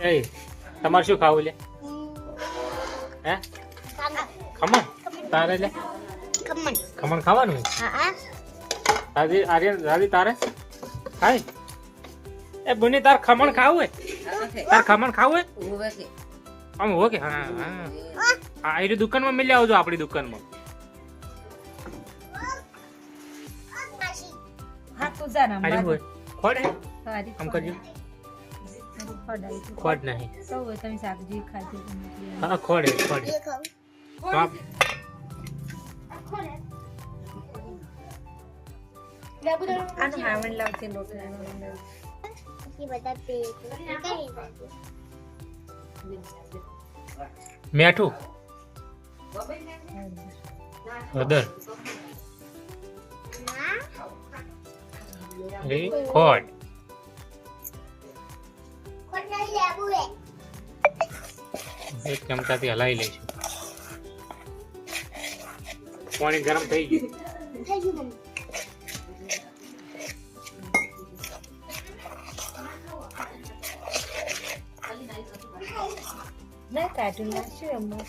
એ તમારે શું ખાવું લે? હે? ખમણ? તારે લે? ખમણ. ખમણ ખાવાનું હા રાજી આર્યન રાજી તારે? ખાય? એ બુની તાર ખમણ ખાવું હે તાર ખમણ ખાવું હે આમ હો કે? હા હા. આ એ દુકાનમાં મિલી આવજો આપણી દુકાનમાં. હા તું જા ના ખોડે આમ કરજો. ખોડાઈ તું. ખોડ નહીં. સૌ તમે શાકભાજી ખાજો હા ખોડ એ ખોડ આનું હાવણ મેઠું? હળદર. એ એક ચમચાથી હલાવી લઈશું. પાણી ગરમ થઈ ગયું. ના કાઢી નાખ્યું એમાં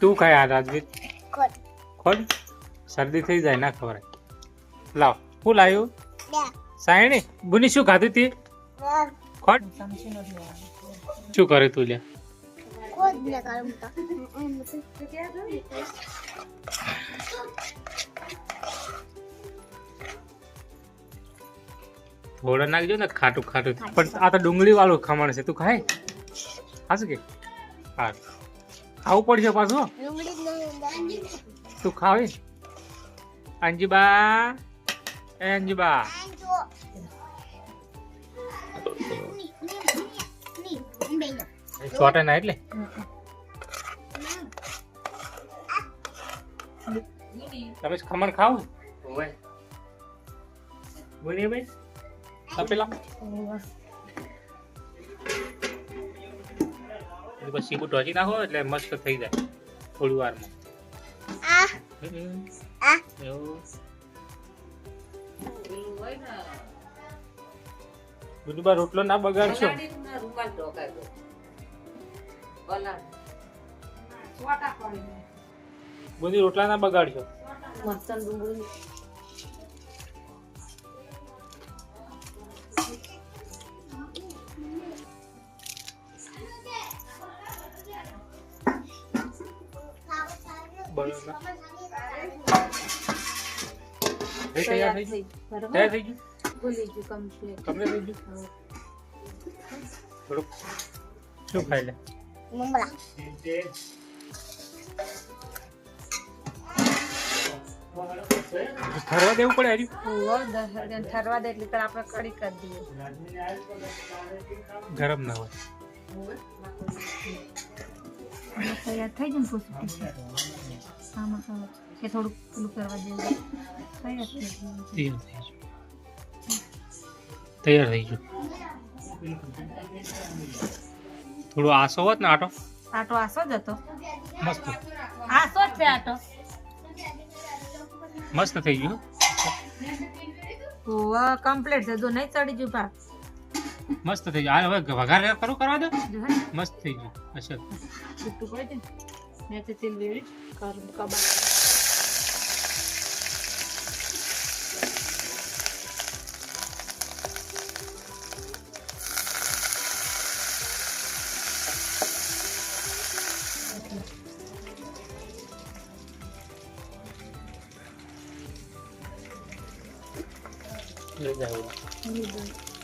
તું ખાય આ રાજવીર ખોડ શરદી થઈ જાય ના ખબર લાવ હું લાવ્યું સાયણી બુની શું ખાધું તી? આવતું. શું કરે તું લે થોડા નાખજો ને ખાટું ખાટું. પણ આ તો ડુંગળી વાળું ખમણ છે તું ખાય? ખાશું કે? હા ખાવું પડશે પાછું તું ખાવે? અંજીબા એ અંજીબા છોટે ના એટલે તમે ખમણ ખાવ બોલીએ ભાઈ તપેલા પછી સીબુ ઢોચી નાખો એટલે મસ્ત થઈ જાય થોડી વારમાં હમ. એવું બુધુબા રોટલો ના બગાડશો બધી રોટલા ના બગાડશો મરચાં ડુંગળી બરાબર એ તૈયાર થઈ ગયું? તૈયાર થઈ ગયું? ભૂલી ગયું કમ્પ્લીટ. તમને થઈ ગયું થોડુંક શું ખાઈ લે? ઠરવા દેવું પડે હજી? ઠરવા દે એટલે આપણે કડી કરી દઈએ. ગરમ ના હોય. તૈયાર થઈ જાય ને કે થોડુંક પેલું કરવા જેવું તૈયાર થઈ ગયું. તૈયાર થઈ ગયું. થોડો આસો હોત ને આટો? આટો આસો જ હતો. મસ્ત. આસો જ છે આટો. મસ્ત થઈ ગયું. ઓવા કમ્પ્લીટ છે. જો નહીં ચડી ગયું પા મસ્ત થઈ ગયું. હવે વઘાર કરું કરવા દો? મસ્ત થઈ ગયું. અસર છૂટું પડી જાય મેં તો તેલ વેળી કરું કબા જાવ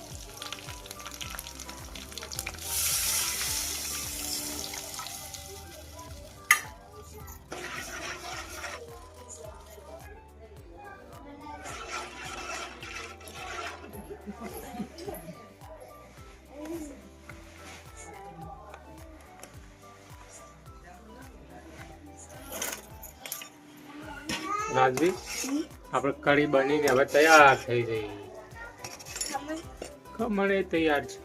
રાજવી આપણે કઢી બનીને હવે તૈયાર થઈ ગઈ ખમણ તૈયાર છે.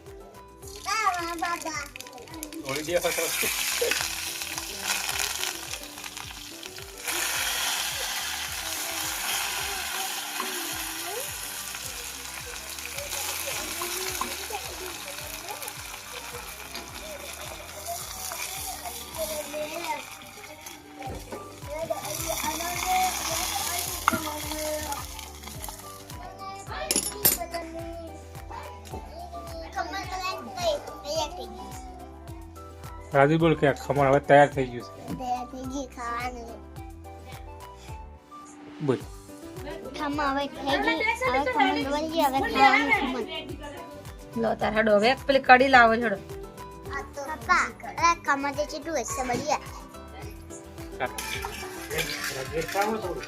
રાજી બોલ કે ખમણ હવે તૈયાર થઈ ગયું છે. બોલ. લો તાર હડો હવે એક પેલી કડી લાવો છોડો રાજી ખાવો થોડું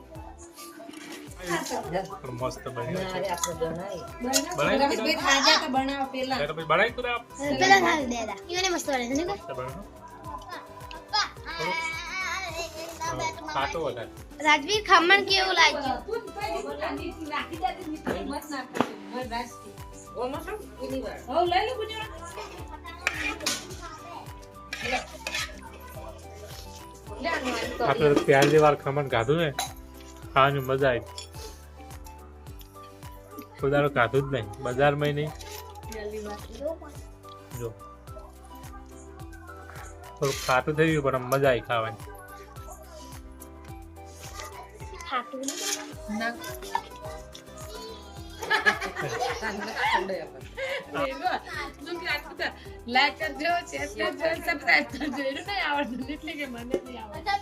મસ્ત તો પછી બનાવી કુદા આપ. રાજવીર ખમણ કેવું લાગ્યું આપણે તો જેવા ખમણ ખાધું ને, ખાવાની મજા આવી કોઈ દાડો જ નહીં. બજારમાં નહીં. જો. થોડું ખાટું થઈ ગયું પણ આમ મજા આવી ખાવાની. લાઈક કરજો શેર કરજો સબસ્ક્રાઇબ કરજો એનું નહીં આવડતું એટલે કે મને નહીં આવડતું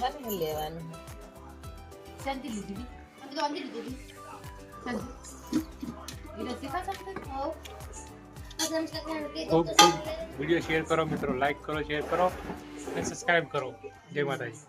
મને લેવાનું. શાંતિ લીધી. એને શીખા શકते ખૂબ ખૂબ વીડિયો શેર કરો મિત્રો લાઈક કરો શેર કરો અને સબસ્ક્રાઈબ કરો. જય માતાજી.